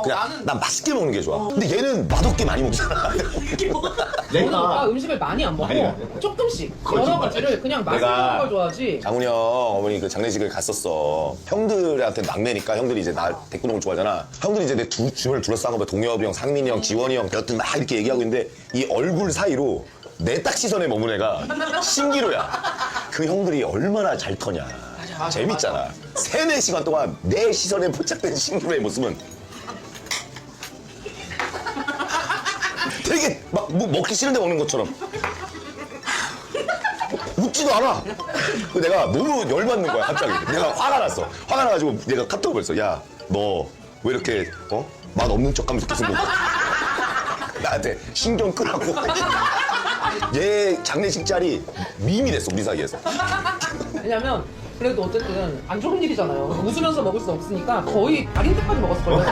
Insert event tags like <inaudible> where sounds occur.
그냥 나는- 난 맛있게 먹는 게 좋아. 근데 얘는 맛없게 많이 먹잖아. 저는 오빠 <laughs> 음식을 많이 안 먹고 조금씩 여러 가지를 그냥 맛있는 내가- 걸 좋아하지 장훈이 형 어머니 그 장례식을 갔었어. 형들한테 막내니까 형들이 이제 나 대꾸동을 좋아하잖아. 형들이 이제 내 두, 주변을 둘러싸고 뭐 동엽이 형, 상민이 형, 지원이 형, 여튼 막 이렇게 얘기하고 있는데 이 얼굴 사이로 내 딱 시선에 머문 애가 신기루야. 그 형들이 얼마나 잘 터냐. 맞아, 재밌잖아. 세네 시간 동안 내 시선에 포착된 신기루의 모습은 되게 막 뭐 먹기 싫은데 먹는 것처럼 웃지도 않아. 그 내가 너무 열받는 거야 갑자기. 내가 화가 났어. 화가 나가지고 내가 카톡을 보냈어. 야너 왜 이렇게 어? 맛 없는 척하면서 계속 먹어? 나한테 신경 끄라고. 얘 장례식 자리 밈이 됐어 우리 사이에서. 왜냐면 그래도 어쨌든 안 좋은 일이잖아요 웃으면서 먹을 수 없으니까 거의 달인 때까지 먹었을걸요